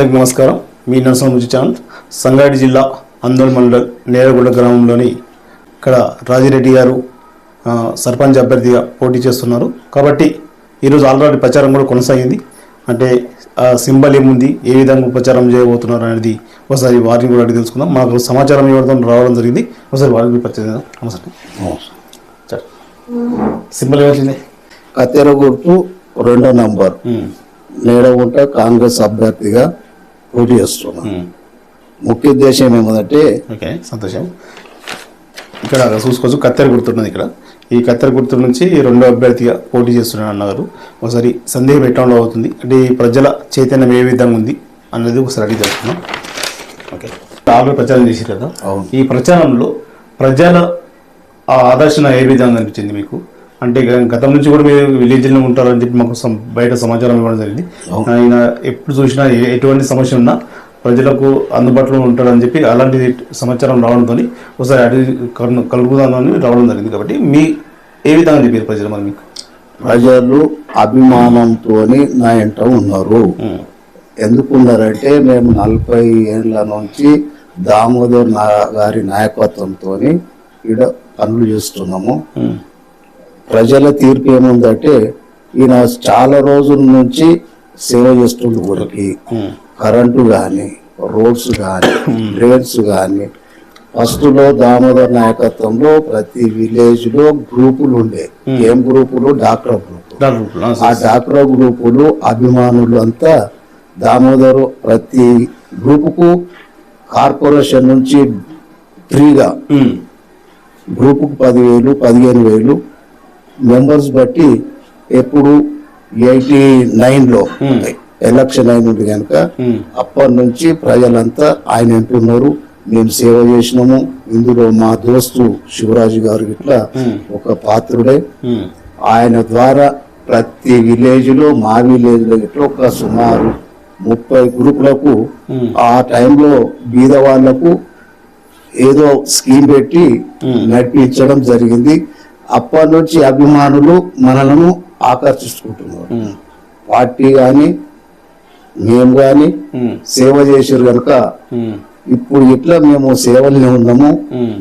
అందరికి నమస్కారం. మీ నరసింహ ఛానల్ సంగారెడ్డి జిల్లా అందోళన మండల్ నేరగొండ గ్రామంలోని ఇక్కడ రాజిరెడ్డి గారు సర్పంచ్ అభ్యర్థిగా పోటీ చేస్తున్నారు. కాబట్టి ఈరోజు ఆల్రెడీ ప్రచారం కూడా కొనసాగింది. అంటే ఆ సింబల్ ఏముంది ఏ విధంగా ప్రచారం చేయబోతున్నారు అనేది ఒకసారి వారిని కూడా అడిగి తెలుసుకుందాం. మాకు సమాచారం ఇవ్వడం రావడం జరిగింది. ఒకసారి వారికి ప్రచారం నమస్తే. సింబల్ ఏమొచ్చింది కత్తెర గుర్తు రెండో నంబర్. నేడగుంట కాంగ్రెస్ అభ్యర్థిగా పోటీ చేస్తున్నాం ముఖ్య ఉద్దేశం ఏమంటే ఓకే సంతోషం. ఇక్కడ చూసుకోవచ్చు. కత్తెర గుర్తున్నది ఇక్కడ. ఈ కత్తెర గుర్తు నుంచి రెండో అభ్యర్థిగా పోటీ చేస్తున్నాడు అన్నారు ఒకసారి సందేహం ఎట్లా అవుతుంది? అంటే ఈ ప్రజల చైతన్యం ఏ విధంగా ఉంది అన్నది ఒకసారి అడిగి తెలుసుకున్నాం ఓకే. ఆల్రెడీ ప్రచారం చేశారు కదా. ఈ ప్రచారంలో ప్రజల ఆదర్శన ఏ విధంగా అనిపించింది మీకు? అంటే గతం నుంచి కూడా మీరు విలేజ్లో ఉంటారని చెప్పి మాకు బయట సమాచారం ఇవ్వడం జరిగింది. ఆయన ఎప్పుడు చూసినా ఎటువంటి సమస్య ఉన్నా ప్రజలకు అందుబాటులో ఉంటాడని చెప్పి అలాంటి సమాచారం రావడంతో ఒకసారి కలు- కలుగుదామని రావడం జరిగింది కాబట్టి మీ ఏ విధంగా చెప్పారు ప్రజలు మరి మీకు? ప్రజలు అభిమానంతో నా ఎంట ఉన్నారు. ఎందుకున్నారంటే మేము నలభై ఏళ్ళ నుంచి దామోదర్ నా గారి నాయకత్వంతో ఇక్కడ పనులు చేస్తున్నాము. ప్రజల తీర్పు ఏముందంటే ఈయన చాలా రోజుల నుంచి సేవ చేస్తుండే ఊరికి. కరెంటు కానీ రోడ్స్ కానీ డ్రైన్స్ కానీ ఫస్ట్లో దామోదర్ నాయకత్వంలో ప్రతి విలేజ్లో గ్రూపులు ఉండే. ఏం గ్రూపులు? డాక్టర్ గ్రూపులు ఇప్పుడు, ఆ, డాక్టర్ గ్రూపులు అభిమానులు అంతా దామోదరు ప్రతి గ్రూపుకు కార్పొరేషన్ నుంచి ఫ్రీగా గ్రూపుకు పదివేలు పదిహేను వేలు మెంబర్స్ బట్టి ఎప్పుడు ఎయిటీ నైన్లో Hmm. ఎలక్షన్ అయినది కనుక అప్పటి నుంచి ప్రజలంతా ఆయన అంటున్నారు మేము సేవ చేసినాము ఇందులో మా దోస్తు శివరాజు గారు ఇట్లా Hmm. ఒక పాత్రుడే ఉమ్, ఆయన ద్వారా ప్రతి విలేజ్లో మా విలేజ్లో ఇట్లా ఒక సుమారు ముప్పై గ్రూపులకు Hmm. ఆ టైంలో బీద వాళ్ళకు ఏదో స్కీమ్ పెట్టి Hmm. నడిపించడం జరిగింది అప్పటి నుంచి అభిమానులు మనలను ఆకర్షించుకుంటున్నారు ఉమ్, పార్టీ కానీ మేము కానీ సేవ చేసారు కనుక ఇప్పుడు ఇట్లా మేము సేవల్ని ఉన్నాము.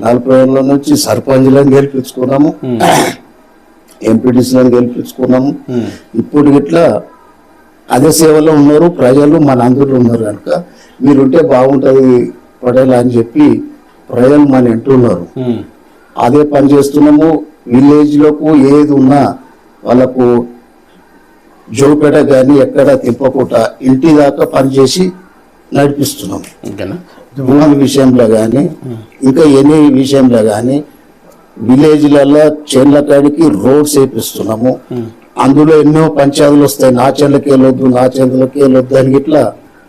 నలభై ఏళ్ళ నుంచి సర్పంచ్లను గెలిపించుకున్నాము. ఎంపీటీసీలను గెలిపించుకున్నాము. ఇప్పుడు ఇట్లా అదే సేవలో ఉన్నారు. ప్రజలు మన అందరూ ఉన్నారు కనుక మీరుంటే బాగుంటది పటేల్ అని చెప్పి ప్రజలు మన ఇంటున్నారు ఉమ్, అదే పని చేస్తున్నాము. విలేజ్లకు ఏది ఉన్నా వాళ్ళకు జోపేట కానీ ఎక్కడ తిప్పకుండా ఇంటి దాకా పనిచేసి నడిపిస్తున్నాం. భూమి విషయంలో కానీ ఇంకా ఎన్ని విషయంలో కానీ విలేజ్లలో చేన్ల కాడికి రోడ్స్ వేపిస్తున్నాము. అందులో ఎన్నో పంచాయతీలు వస్తాయి. నా చెందలకి వెళ్ళొద్దు నా చెందలకి వెళ్ళొద్దు అని ఇట్లా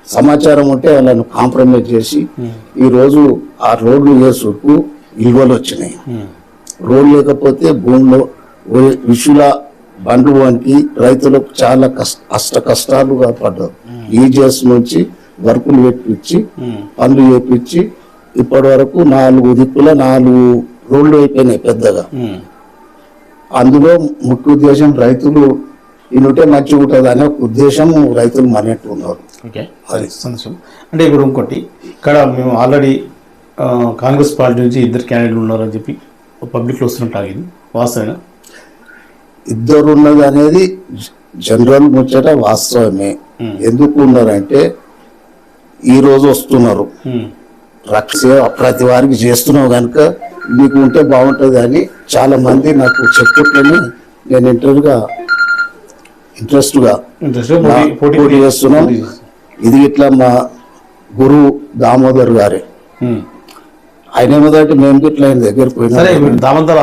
సమాచారం ఉంటే వాళ్ళను కాంప్రమైజ్ చేసి ఈ రోజు ఆ రోడ్లు వేసుకు విలువలు వచ్చినాయి. రోడ్ లేకపోతే భూమిలో విషుల బండ్లు వంటి రైతులకు చాలా కష్ట అష్ట కష్టాలుగా పడ్డారు. ఈజీఎస్ నుంచి వర్కులు ఉమ్, పనులు చేపించి ఇప్పటి వరకు నాలుగు దిక్కుల నాలుగు రోడ్లు అయిపోయినాయి పెద్దగా. అందులో ముఖ్య ఉద్దేశం రైతులు ఇనుంటే మంచిగా ఉంటుంది అనే ఉద్దేశం రైతులు మనట్టు ఉన్నారు ఓకే. అది. సంతోషం. అంటే ఇప్పుడు ఇంకోటి ఇక్కడ మేము ఆల్రెడీ కాంగ్రెస్ పార్టీ నుంచి ఇద్దరు క్యాండిడేట్లు ఉన్నారని చెప్పి పబ్లిక్లో వస్తున్నట్టు ఆగింది. వాస్తవేనా ఇద్దరు ఉన్నది అనేది జనరల్ ముచ్చట వాస్తవమే. ఎందుకు ఉన్నారంటే ఈ రోజు వస్తున్నారు. రక్ష ప్రతి వారికి చేస్తున్నావు కనుక నీకు ఉంటే బాగుంటుంది అని చాలా మంది నాకు చెప్పుట్లని నేను ఇంటర్గా ఇంట్రెస్ట్గా ఇంట్రెస్ట్ పోటీ చేస్తున్నాం. ఇది ఇట్లా మా గురువు దామోదర్ గారే. ఆయన ఏమోదంటే మేము ఇట్లా ఆయన దగ్గర పోయినా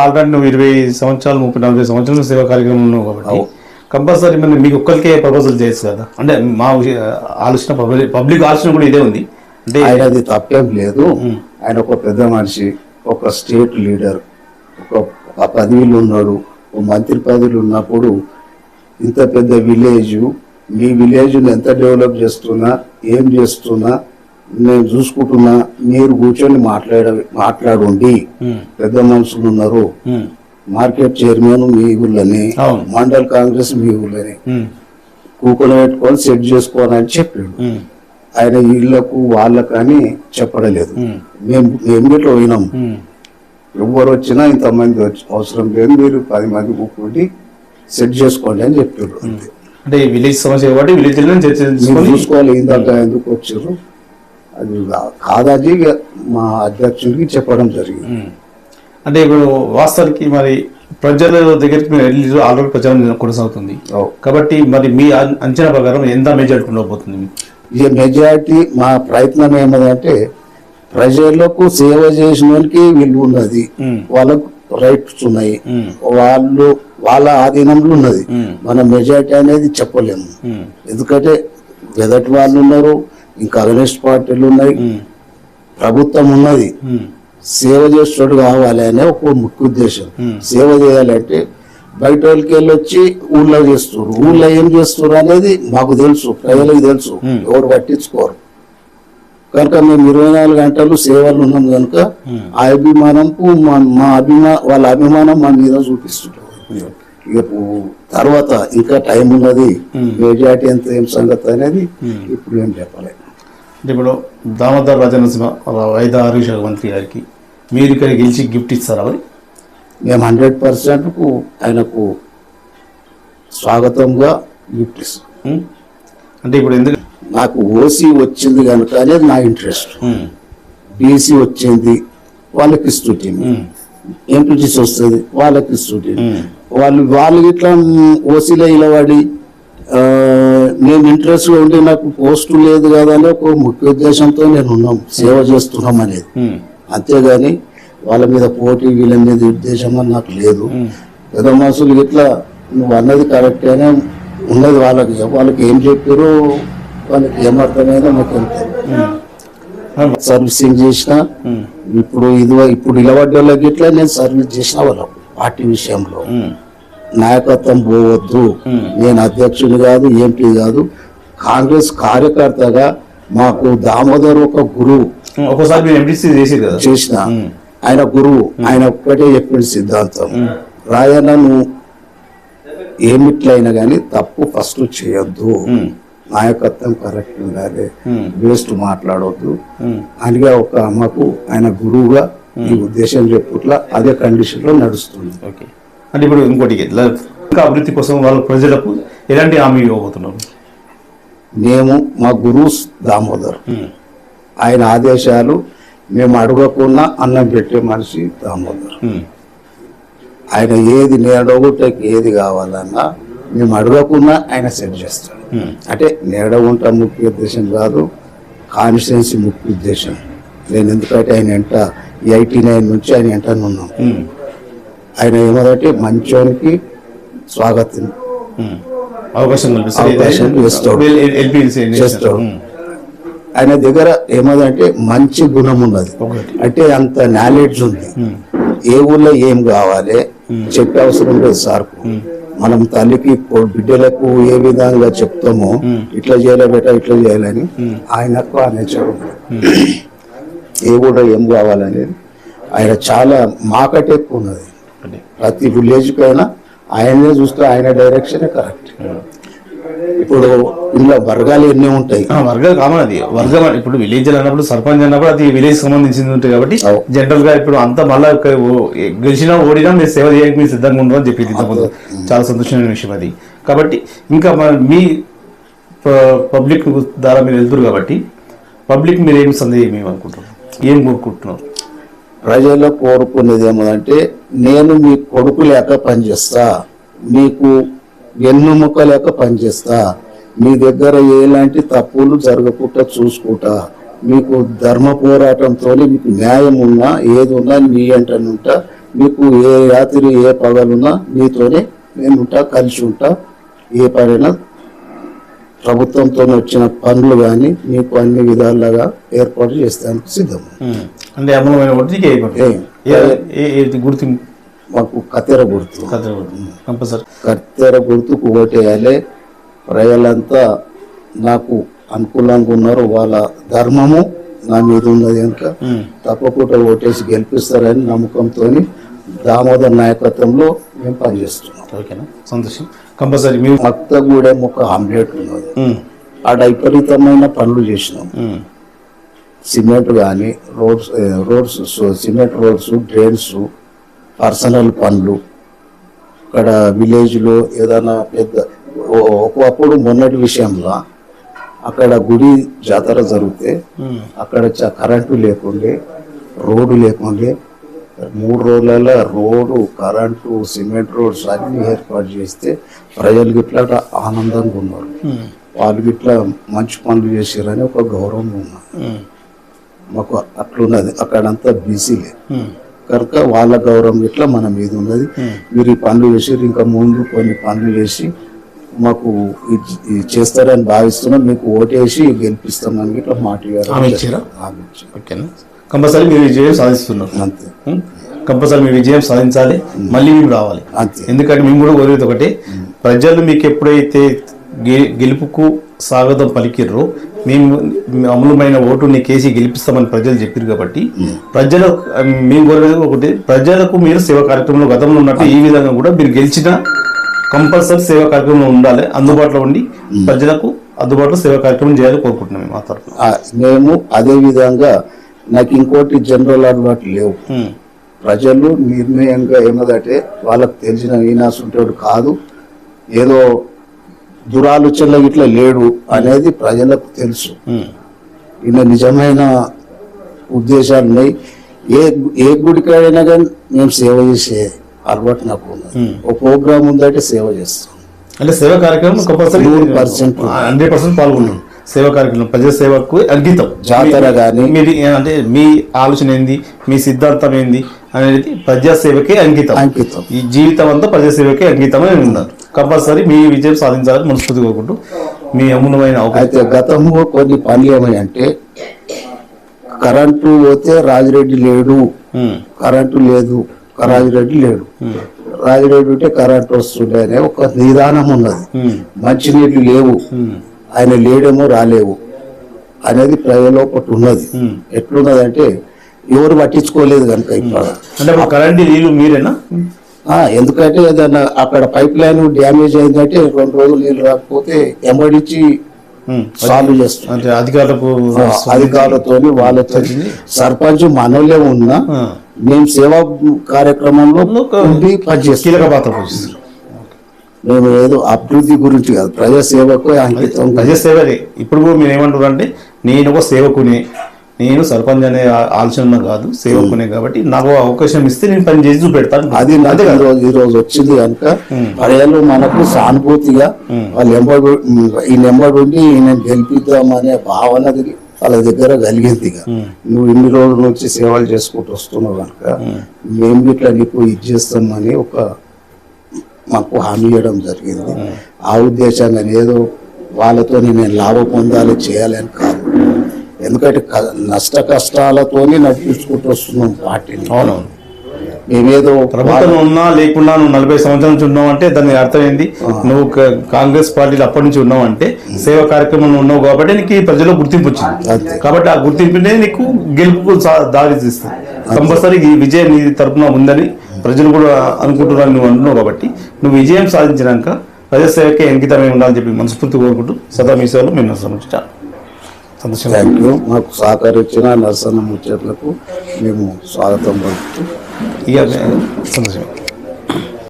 ఆల్రెడీ నువ్వు ఇరవై సంవత్సరాలు ముప్పై నలభై సంవత్సరాలు సేవా కార్యక్రమం ఉన్నావు కాబట్టి కంపల్సరీ మరి మీకు ఒక్కరికే ప్రపోజల్ చేయొచ్చు కదా. అంటే మా ఆలోచన పబ్లిక్ ఆలోచన కూడా ఇదే ఉంది. అంటే ఆయన అది తప్పేం లేదు. ఆయన ఒక పెద్ద మనిషి ఒక స్టేట్ లీడర్ ఒక పదవిలో ఉన్నాడు ఒక మంత్రి పదవిలో ఉన్నప్పుడు ఇంత పెద్ద విలేజ్ మీ విలేజ్ ఎంత డెవలప్ చేస్తున్నా ఏం చేస్తున్నా నేను చూసుకుంటున్నా మీరు కూర్చొని మాట్లాడ మాట్లాడండి. పెద్ద మనుషులు ఉన్నారు మార్కెట్ చైర్మన్ మీ ఊళ్ళని. మండల్ కాంగ్రెస్ మీ ఊళ్ళని. కూకొని పెట్టుకొని సెట్ చేసుకోవాలని చెప్పాడు. ఆయన వీళ్ళకు వాళ్ళకని చెప్పడలేదు. ఉమ్, మేము మేము ఇట్లా పోయినాం? ఎవరు వచ్చినా ఇంతమంది వచ్చి అవసరం లేదు మీరు పది మంది కూర్చుండి సెట్ చేసుకోండి అని చెప్పారు అంతే అంటే విలేజ్ సమస్య కాబట్టి విలేజ్ చూసుకోవాలి ఇందాక ఎందుకు వచ్చారు? అది కా- కాదని ఇక మా అధ్యక్షుడికి చెప్పడం జరిగింది. అంటే ఇప్పుడు వాస్తవానికి మరి ప్రజల దగ్గరికి మీరు వెళ్ళి ఆల్రెడీ ప్రచారం కొనసాగుతుంది. కాబట్టి మరి మీ అంచనా ప్రకారం ఎంత మెజారిటీ ఉండబోతుంది? ఈ మెజారిటీ మా ప్రయత్నం ఏమదంటే ప్రజలకు సేవ చేసిన వాళ్ళకి విలువ ఉన్నది. వాళ్ళకు రైట్స్ ఉన్నాయి. వాళ్ళు వాళ్ళ ఆధీనంలో ఉన్నది. మన మెజారిటీ అనేది చెప్పలేము. ఎందుకంటే వెదటి వాళ్ళు ఉన్నారు ఇంకా అగనిస్ట్ పార్టీలు ఉన్నాయి. ప్రభుత్వం ఉన్నది. సేవ చేసేటోడు కావాలి అనే ఒక ముఖ్య ఉద్దేశం. సేవ చేయాలంటే బయట వాళ్ళకి వెళ్ళి వచ్చి ఊళ్ళో చేస్తారు ఊళ్ళో ఏం చేస్తారు అనేది మాకు తెలుసు. ప్రజలకు తెలుసు. ఎవరు పట్టించుకోరు. కనుక మేము ఇరవై నాలుగు గంటలు సేవలు ఉన్నాం కనుక. ఆ అభిమానంకు మా అభిమా వాళ్ళ అభిమానం మా మీద చూపిస్తుంటారు. తర్వాత ఇంకా టైం ఉన్నది. మెజార్టీ ఎంత ఏం సంగతి అనేది. ఇప్పుడు ఏం చెప్పలేదు అంటే ఇప్పుడు దామోదర్ రాజనరసింహ వైద్య ఆరోగ్య శాఖ మంత్రి గారికి మీరు ఇక్కడ గెలిచి గిఫ్ట్ ఇస్తారా మరి? మేము హండ్రెడ్ పర్సెంట్ ఆయనకు స్వాగతంగా గిఫ్ట్ ఇస్తాం? అంటే ఇప్పుడు ఎందుకు నాకు ఓసీ వచ్చింది కనుక అనేది నా ఇంట్రెస్ట్. బీసీ వచ్చింది వాళ్ళకి ఇస్తుంటే. ఎంపీటీసీ వస్తుంది వాళ్ళకి ఇస్తుంటే. వాళ్ళు వాళ్ళు ఇట్లా ఓసీలో ఇలవాడి ఆ, నేను ఇంట్రెస్ట్గా ఉండి నాకు పోస్టు లేదు కదా అని ఒక ముఖ్య ఉద్దేశంతో నేను ఉన్నాం సేవ చేస్తున్నాం అనేది. అంతేగాని వాళ్ళ మీద పోటీ వీళ్ళ మీద ఉద్దేశం అని నాకు లేదు. పెద్ద మనుషులు ఇట్లా నువ్వు అన్నది కరెక్టేనే ఉన్నది వాళ్ళకి. వాళ్ళకి ఏం చెప్పారు వాళ్ళకి ఏమర్థమైందో మాకు ఉమ్, సర్వీసింగ్ చేసిన ఇప్పుడు ఇది ఇప్పుడు ఇలవడ్డ వాళ్ళకి ఇట్లా నేను సర్వీస్ చేసిన వాళ్ళకు పార్టీ విషయంలో. నాయకత్వం పోవద్దు. నేను అధ్యక్షుని కాదు ఎంపీ కాదు. కాంగ్రెస్ కార్యకర్తగా మాకు దామోదర్ ఒక గురువు. కదా? చేసిన. ఆయన గురువు. ఆయన ఒక్కటే చెప్పిన సిద్ధాంతం. రాయన్న నువ్వు ఏమిట్లయినా కానీ తప్పు ఫస్ట్ చేయొద్దు. నాయకత్వం కరెక్ట్ ఉండాలి. వేస్ట్ మాట్లాడొద్దు. ఉమ్, అనిగా ఒక అమ్మకు ఆయన గురువుగా ఈ ఉద్దేశం చెప్పుట్లా అదే కండిషన్లో నడుస్తుంది. ఓకే. అంటే ఇప్పుడు ఇంకోటి ఇంకా అభివృద్ధి కోసం వాళ్ళ ప్రజలకు ఎలాంటి హామీ ఇవ్వబోతున్నారు? మేము మా గురువు దామోదర్. ఆయన ఆదేశాలు మేము అడగకుండా అన్నం పెట్టే మనిషి దామోదర్. ఆయన ఏది నేను అడగొట్టకి ఏది కావాలన్నా మేము అడగకుండా ఆయన సెట్ చేస్తాడు. ఉమ్, అంటే నేడగుంట ముఖ్య ఉద్దేశం కాదు కాన్స్టిట్యున్సీ ముఖ్య ఉద్దేశం. నేను ఎందుకంటే ఆయన ఎంట ఎయిటీ నైన్ నుంచి ఆయన ఎంట ఉన్నాం. ఉమ్, ఆయన ఏమంటే మంచోనికి స్వాగతం. అవకాశం చేస్తాడు. ఆయన దగ్గర ఏమదంటే మంచి గుణం ఉన్నది. అంటే అంత నాలెడ్జ్ ఉంది. ఉమ్, ఏ ఊళ్ళో ఏం కావాలి చెప్పే అవసరం లేదు సార్కు. మనం తల్లికి బిడ్డలకు ఏ విధంగా చెప్తామో ఇట్లా చేయలే బెట ఇట్లా చేయాలని ఆయనకు ఆ నేచర్ ఉంది ఏ ఊళ్ళో ఏం కావాలనేది ఆయన చాలా మాకటే ఎక్కువ ఉన్నది. ప్రతి విలేజ్కి అయినా ఆయనే చూస్తే ఆయన డైరెక్షనే కరెక్ట్ ఇప్పుడు ఇందులో వర్గాలు ఎన్ని ఉంటాయి. వర్గాలు కామన్ అది. వర్గం ఇప్పుడు విలేజ్ అన్నప్పుడు సర్పంచ్ అన్నప్పుడు అది విలేజ్ సంబంధించింది ఉంటుంది కాబట్టి. జనరల్గా ఇప్పుడు అంతా మళ్ళా గెలిచినా ఓడినా మీరు సేవ చేయడానికి మీరు సిద్ధంగా ఉండరు అని చెప్పింది చాలా సంతోషమైన విషయం అది. కాబట్టి ఇంకా మీ పబ్లిక్ ద్వారా మీరు వెళ్తారు కాబట్టి పబ్లిక్ మీరు ఏం సందేహం ఏమనుకుంటున్నారు? ఏం కోరుకుంటున్నారు? ప్రజల్లో కోరుకునేది ఏమంటే నేను మీ కొడుకు లేక పనిచేస్తా మీకు వెన్నుముక లేక పనిచేస్తా మీ దగ్గర ఎలాంటి తప్పులు జరగకుండా చూసుకుంటా మీకు ధర్మ పోరాటంతో మీకు న్యాయం ఉన్నా ఏది ఉన్నా మీ అంటనుంటా మీకు ఏ రాత్రి ఏ పగలున్నా మీతోనే నేను కలిసి ఉంటా ఏ పడైనా ప్రభుత్వంతో వచ్చిన పనులు కానీ మీకు అన్ని విధాలుగా ఏర్పాటు చేస్తానికి సిద్ధం. అంటే అమలమైన ఓటు ఏం? గుర్తు? మాకు కత్తెర గుర్తు. కంపల్సరీ. కత్తెర గుర్తుకు ఓటేయాలి ప్రజలంతా నాకు అనుకూలంగా ఉన్నారు. వాళ్ళ ధర్మము నా మీద ఉన్నది కనుక తప్పకుండా ఓటేసి గెలిపిస్తారని నమ్మకంతో దామోదర్ నాయకత్వంలో మేము పనిచేస్తున్నాం. ఓకేనా? సంతోషం. కంపల్సరీ మీరు మక్తగూడెం ఒక ఆమ్లెట్ ఉన్నది. ఆడ విపరీతమైన పనులు చేసినాం. సిమెంట్ కానీ roads roads cement roads drains personal పనులు. ఇక్కడ విలేజ్లో ఏదైనా పెద్ద ఒకప్పుడు మొన్నటి విషయంలో అక్కడ గుడి జాతర జరిగితే అక్కడ చ- కరెంటు లేకుండే రోడ్డు లేకుండే మూడు రోజులలో రోడ్డు కరెంటు సిమెంట్ రోడ్స్ అన్ని ఏర్పాటు చేస్తే ప్రజలు గిట్లా ఆనందంగా ఉన్నారు. వాళ్ళు గిట్లా మంచి పనులు చేసారని ఒక గౌరవం ఉన్నారు మాకు అట్లున్నది. అక్కడంతా బిజీలే ఉమ్, కనుక వాళ్ళ గౌరవం ఇట్లా మన మీద ఉన్నది. మీరు ఈ పనులు చేసి ఇంకా ముందు కొన్ని పనులు చేసి మాకు చేస్తారని భావిస్తున్నాం. మీకు ఓటేసి గెలిపిస్తామని ఇట్లా మాట. ఓకేనా? కంపల్సరీ మీరు విజయం సాధిస్తున్నారు. అంతే. ఉమ్, కంపల్సరీ మీరు విజయం సాధించాలి. మళ్ళీ మేము రావాలి. అంతే. ఎందుకంటే మేము కూడా కోరేది ఒకటి. ప్రజలు మీకు ఎప్పుడైతే గెలుపుకు స్వాగతం పలికిర్రో. మేము అమలుమైన ఓటుని కేసీ గెలిపిస్తామని ప్రజలు చెప్పారు కాబట్టి ప్రజలు మేము కోరేది ఒకటి ప్రజలకు మీరు సేవా కార్యక్రమంలో గతంలో ఉన్నట్టు ఈ విధంగా కూడా మీరు గెలిచిన కంపల్సరీ సేవా కార్యక్రమంలో ఉండాలి అందుబాటులో ఉండి ప్రజలకు అందుబాటులో సేవా కార్యక్రమం చేయాలని కోరుకుంటున్నాం మేము మా తరఫున మేము అదే విధంగా నాకు ఇంకోటి జనరల్ అలవాటు లేవు. ప్రజలు నిర్ణయంగా ఏమదంటే వాళ్ళకు తెలిసిన ఈనాసుంటాడు కాదు. ఏదో దురాలోచనలు ఇట్లా లేడు అనేది ప్రజలకు తెలుసు. ఈయన నిజమైన ఉద్దేశాలు ఉన్నాయి. ఏ ఏ గుడికాడైనా కానీ మేము సేవ చేసే అలవాటు నాకు ఒక ప్రోగ్రామ్ ఉందంటే సేవ చేస్తాం. అంటే సేవా కార్యక్రమం కంపల్సరీ పర్సెంట్ హండ్రెడ్ పర్సెంట్ పాల్గొంటాం సేవా కార్యక్రమం ప్రజా సేవకు అంకితం జాతర కానీ అంటే మీ ఆలోచన ఏంది? మీ సిద్ధాంతం ఏంది? అనేది ప్రజాసేవకే అంకితం. అంకితం. ఈ జీవితం అంతా ప్రజాసేవకే అంకితమై ఉన్నారు. కంపల్సరీ మీ విజయం సాధించాలని మనస్ఫూర్తి కోరుకుంటూ మీ అమూల్యమైన అవకాశం. అయితే గతంలో కొన్ని పనులు ఏమయ్యంటే కరెంటు పోతే రాజిరెడ్డి లేడు. కరెంటు లేదు. రాజిరెడ్డి లేడు. రాజిరెడ్డి ఉంటే కరెంటు వస్తుండే అనే ఒక నిదానం ఉన్నది. మంచినీళ్ళు లేవు. ఆయన లేడేమో రాలేవు. అనేది ప్రజల ఒకటి ఉన్నది. ఉమ్. ఎవరు పట్టించుకోలేదు కనుక ఇప్పుడు అంటే ఇప్పుడు కరెంట్ నీళ్ళు మీరేనా? ఎందుకంటే ఏదైనా అక్కడ పైప్ లైన్ డ్యామేజ్ అయిందంటే రెండు రోజులు నీళ్ళు రాకపోతే ఉమ్, సాల్వ్ చేస్తాం అంటే అధికారులకు అధికారులతో వాళ్ళతో సర్పంచ్ మనోళ్ళే ఉన్నా మేము సేవా కార్యక్రమంలో ఒక ఉండి పనిచేస్తాం. కీలక పాత్ర మేము ఏదో అభివృద్ధి గురించి కాదు ప్రజా సేవకు అంకితం. ప్రజాసేవలే. ఇప్పుడు కూడా మీరు ఏమంటారు అంటే నేను ఒక సేవకునే నేను సర్పంచ్ అనే ఆలోచన కాదు సేవకునే కాబట్టి నాకు అవకాశం ఇస్తే నేను పని చేసి చూపెడతాను. అది ఈ రోజు ఈ రోజు వచ్చింది కనుక ప్రజలు మనకు సానుభూతిగా వాళ్ళు ఎంబడి ఈ నెంబడి ఉండి ఈయన గెలిపిద్దామనే భావన అది వాళ్ళ దగ్గర కలిగింది. నువ్వు ఇన్ని రోజుల నుంచి సేవలు చేసుకుంటూ వస్తున్నావు కనుక మేము ఇట్లా నీకు ఇది చేస్తామని ఒక మాకు హామీ ఇవ్వడం జరిగింది. ఆ ఉద్దేశంగా ఏదో వాళ్ళతో నేను లాభ పొందాలి చేయాలని కాదు. ఎందుకంటే నష్ట కష్టాలతోనే నడిపించుకుంటూ వస్తున్నాం పార్టీని. అవునవును మేమేదో ప్రభుత్వం ఉన్నా లేకున్నా నువ్వు నలభై సంవత్సరాల నుంచి ఉన్నావు అంటే దాని అర్థం ఏంది నువ్వు కాంగ్రెస్ పార్టీలో అప్పటి నుంచి ఉన్నావు అంటే సేవా కార్యక్రమంలో ఉన్నావు కాబట్టి నీకు ఈ ప్రజల్లో గుర్తింపు వచ్చింది. కాబట్టి ఆ గుర్తింపునే నీకు గెలుపుకు దారి తీస్తుంది కంపల్సరీ ఈ విజయం నీ తరపున ఉందని ప్రజలు కూడా అనుకుంటున్నారు నువ్వు అంటున్నావు కాబట్టి నువ్వు విజయం సాధించినాక ప్రజాసేవకే అంకితమై ఉండాలని చెప్పి మనస్ఫూర్తి కోరుకుంటూ సదా మీ సేవలో మేము నమస్కారం సంతోషంగా థ్యాంక్ యూ మాకు సహకరించిన నరసన్న ముచ్చట్లకు మేము స్వాగతం పలుకుతూ. ఇక సంతోషం